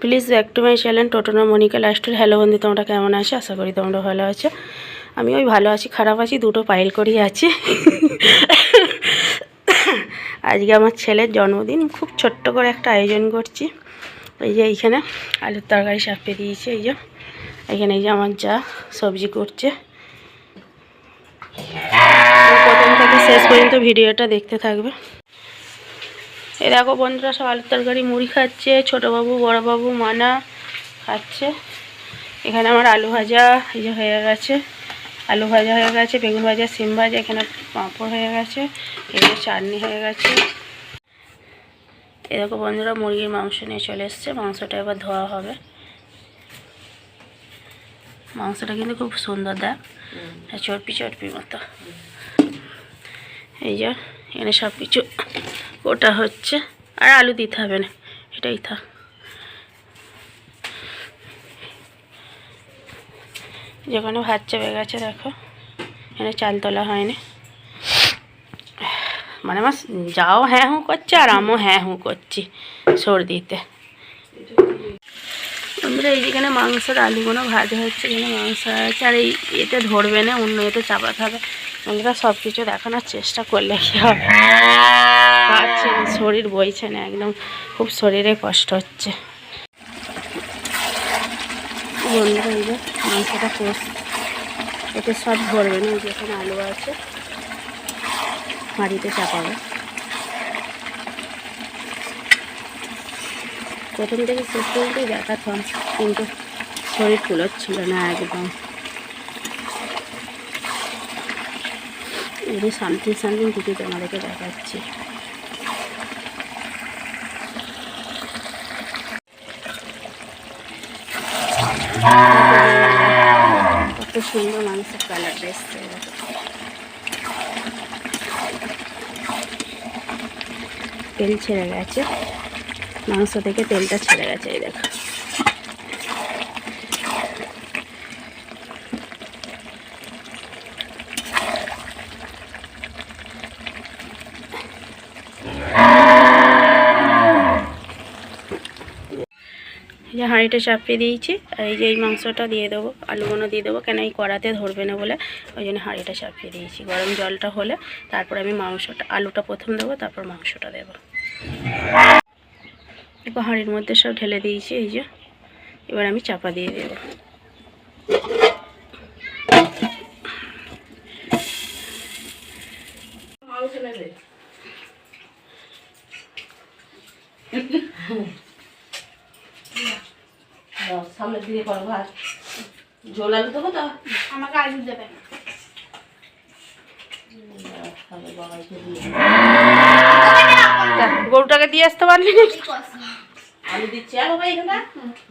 Please back to my channel Totna Monika লাস্টের hello বন্ধু, তোমরা কেমন আছো? আশা করি তোমরা ভালো আছো। আমি ওই ভালো আছি, খারাপ আছি, দুটো পাইল করেই আছি। আজকে আমার ছেলের জন্মদিন, খুব ছোট্ট করে একটা আয়োজন করছি। এই যে এইখানে আলুর তরকারি চাপিয়ে দিয়েছে এই যে। এখানে এই যে আমার যা সবজি করছে। প্রথম থেকে শেষ পর্যন্ত ভিডিওটা দেখতে থাকবে। এই দেখো বন্ধুরা সব আলুর তরকারি মুড়ি খাচ্ছে ছোটোবাবু বড়োবাবু মানা খাচ্ছে। এখানে আমার আলু ভাজা এই যে হয়ে গেছে। আলু ভাজা হয়ে গেছে বেগুন ভাজা সিম ভাজা এখানে পাঁপড় হয়ে গেছে এখানে চাটনি হয়ে গেছে। দেখো বন্ধুরা মুরগির মাংস নিয়ে চলে এসছে মাংসটা এবার ধোয়া হবে। মাংসটা কিন্তু খুব সুন্দর দেখ। চর্পি চর্পি মতো। এই যে এখানে সব কিছু ওটা হচ্ছে, আর আলু দিতে হবে না, এটাই থাক। যেখানে ভাত চেপে গেছে, দেখো, এখানে চাল তোলা হয়নি। মানে আমার যাও হ্যাঁ হুঁ করছে, আর আমিও হ্যাঁ হুঁ করছি সর্দিতে বন্ধুরা, এই যেখানে মাংসের আলুগুলো ভাজা হচ্ছে, এখানে মাংস আছে, আর এই এতে ধরবে না, অন্য এতে চাপাতে হবে বন্ধুরা সব কিছু দেখানোর চেষ্টা করলে কি হবে? শরীর বইছে না একদম, খুব শরীরে কষ্ট হচ্ছে। মাংসটা কোষ এতে সব ভরবে না যেখানে আলু আছে। হাঁড়িতে চাপাবে। প্রথম থেকে শেষ পর্যন্তই দেখাতাম, কিন্তু শরীর কুলোচ্ছিল না একদম। এগুলি সামথিং সামথিং কিছু তোমাদেরকে দেখাচ্ছি। কত সুন্দর মাংসের কালারটা এসছে তেল ছেড়ে গেছে। মাংস থেকে তেলটা ছেড়ে গেছে, এই দেখো। যে হাঁড়িটা চাপিয়ে দিয়েছি আর এই যে এই মাংসটা দিয়ে দেবো, আলুগুলো দিয়ে দেবো, কেন এই কড়াতে ধরবে না বলে ওই জন্য হাঁড়িটা চাপিয়ে দিয়েছি। গরম জলটা হলে তারপর আমি মাংসটা, আলুটা প্রথম দেবো, তারপর মাংসটা দেবো। এবার হাঁড়ির মধ্যে সব ঢেলে দিয়েছি, এই যে। এবার আমি চাপা দিয়ে দেবো। সামনের দিকে করো ভাত। জল আলু দেবো তো? আমাকে আলু দেবেন গরুটাকে দিয়ে আসতে পারলি না আলু দিচ্ছি। আর বাবা এখানে।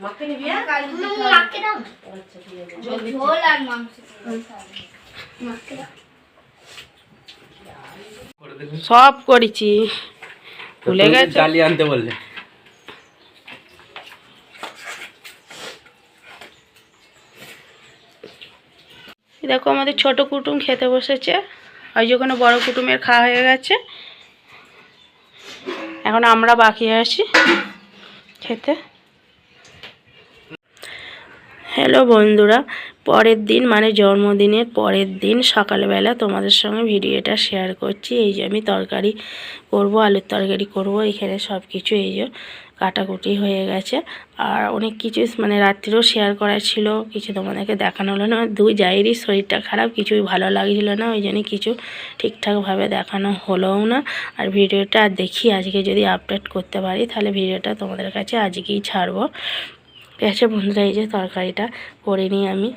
মাকে নিবি আর? মাকে দাও। আচ্ছা ঠিক আছে। ঝোল আর মাংস। মাকে দাও। সব করেছি। ভুলে গেছে? ডালি আনতে বললে। দেখো আমাদের ছোট কুটুম খেতে বসেছে। ওই যখন বড় কুটুমের খাওয়া হয়ে গেছে। এখন আমরা বাকি আছি খেতে। হ্যালো বন্ধুরা। পরের দিন মানে জন্মদিনের পরের দিন সকালবেলা তোমাদের সঙ্গে ভিডিওটা শেয়ার করছি। এই যে আমি তরকারি করব, আলুর তরকারি করব, এখানে সব কিছু এই যে কাটাকুটি হয়ে গেছে। আর অনেক কিছু মানে রাত্রিরেও শেয়ার করার ছিল, কিছু তোমাদেরকে দেখানো হলো না। দুই জায়েরই শরীরটা খারাপ, কিছুই ভালো লাগছিল না, ওই জন্য কিছু ঠিকঠাকভাবে দেখানো হলোও না। আর ভিডিওটা দেখি, আজকে যদি আপডেট করতে পারি, তাহলে ভিডিওটা তোমাদের কাছে আজকেই ছাড়বো। আছে বন্ধুরা এই যে তরকারিটা করে নিই আমি।